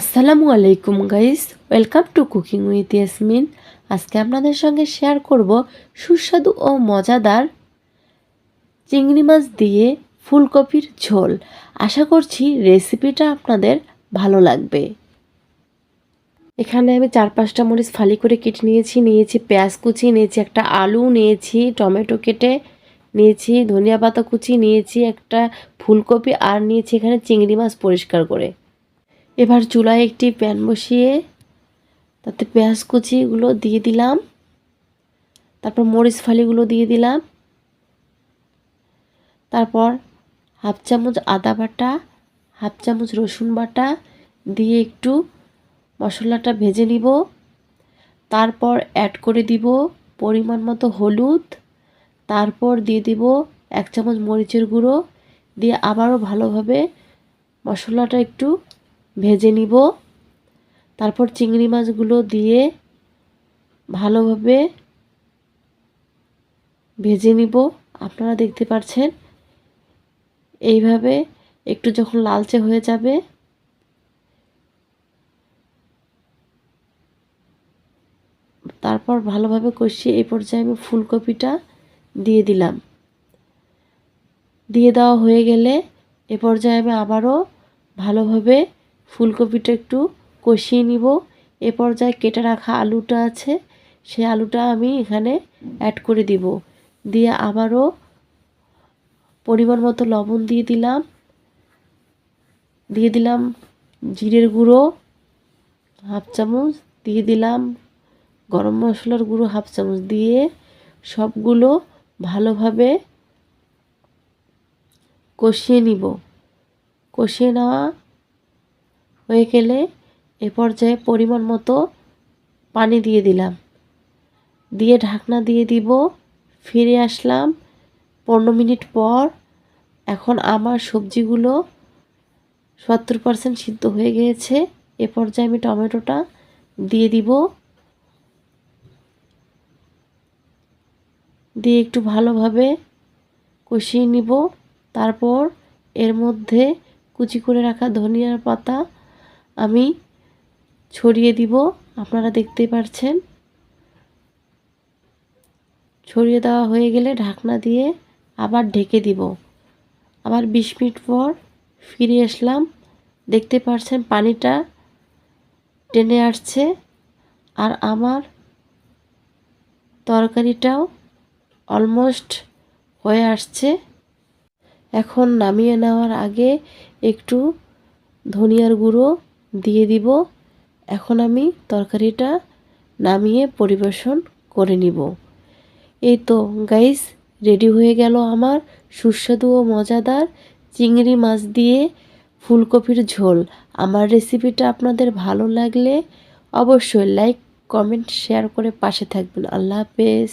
আসসালামু আলাইকুম guys welcome to cooking with Yasmin আজকে আপনাদের সঙ্গে শেয়ার করব সুস্বাদু ও মজাদার চিংড়ি মাছ দিয়ে ফুলকপির ঝোল। আশা করছি রেসিপিটা আপনাদের ভালো লাগবে। এখানে আমি চার পাঁচটা মরিচ ফালি করে কেটে নিয়েছি। নিয়েছি পেঁয়াজ কুচি, নিয়েছি একটা আলু, নিয়েছি টমেটো কেটে, নিয়েছি ধনিয়া পাতা কুচি, নিয়েছি একটা ফুলকপি আর নিয়েছি এখানে চিংড়ি মাছ পরিষ্কার করে। এবার চুলায় একটি প্যান বসিয়ে তাতে পেঁয়াজ কুচিগুলো দিয়ে দিলাম। তারপর মরিচ ফালিগুলো দিয়ে দিলাম। তারপর হাফ চামচ আদা বাটা, হাফ চামচ রসুন বাটা দিয়ে একটু মশলাটা ভেজে নিব। তারপর অ্যাড করে দিব পরিমাণ মতো হলুদ। তারপর দিয়ে দিব এক চামচ মরিচের গুঁড়ো। দিয়ে আবারও ভালোভাবে মশলাটা একটু ভেজে নিব। তারপর চিংড়ি মাছগুলো দিয়ে ভালোভাবে ভেজে নিব। আপনারা দেখতে পাচ্ছেন, এইভাবে একটু যখন লালচে হয়ে যাবে, তারপর ভালোভাবে কষিয়ে এই পর্যায়ে আমি ফুলকপিটা দিয়ে দিলাম। দিয়ে দেওয়া হয়ে গেলে এ পর্যায়ে আমি আবারও ভালোভাবে ফুলকপিটা একটু কষিয়ে নিব। এ পর্যায়ে কেটে রাখা আলুটা আছে, সেই আলুটা আমি এখানে অ্যাড করে দিব। দিয়ে আবারও পরিমাণ মতো লবণ দিয়ে দিলাম। দিয়ে দিলাম জিরের গুঁড়ো, হাফ চামচ। দিয়ে দিলাম গরম মশলার গুঁড়ো, হাফ চামচ। দিয়ে সবগুলো ভালোভাবে কষিয়ে নিব। কষিয়ে নেওয়া হয়ে গেলে এ পর্যায়ে পরিমাণ মতো পানি দিয়ে দিলাম। দিয়ে ঢাকনা দিয়ে দিব, ফিরে আসলাম। পনেরো মিনিট পর এখন আমার সবজিগুলো সত্তর পারসেন্ট সিদ্ধ হয়ে গিয়েছে। এ পর্যায়ে আমি টমেটোটা দিয়ে দিব। দিয়ে একটু ভালোভাবে কষিয়ে নিব। তারপর এর মধ্যে কুচি করে রাখা ধনিয়ার পাতা আমি ছড়িয়ে দিব। আপনারা দেখতে পারছেন। ছড়িয়ে দেওয়া হয়ে গেলে ঢাকনা দিয়ে আবার ঢেকে দিব। আবার বিশ মিনিট পর ফিরে আসলাম। দেখতে পারছেন পানিটা টেনে আসছে। আর আমার তরকারিটাও অলমোস্ট হয়ে আসছে। এখন নামিয়ে নেওয়ার আগে একটু ধনিয়ার গুঁড়ো দিয়ে দিব। এখন আমি তরকারিটা নামিয়ে পরিবেশন করে নিব। এই তো গাইস রেডি হয়ে গেল আমার সুস্বাদু ও মজাদার চিংড়ি মাছ দিয়ে ফুলকপির ঝোল। আমার রেসিপিটা আপনাদের ভালো লাগলে অবশ্যই লাইক কমেন্ট শেয়ার করে পাশে থাকবেন। আল্লাহ হাফেজ।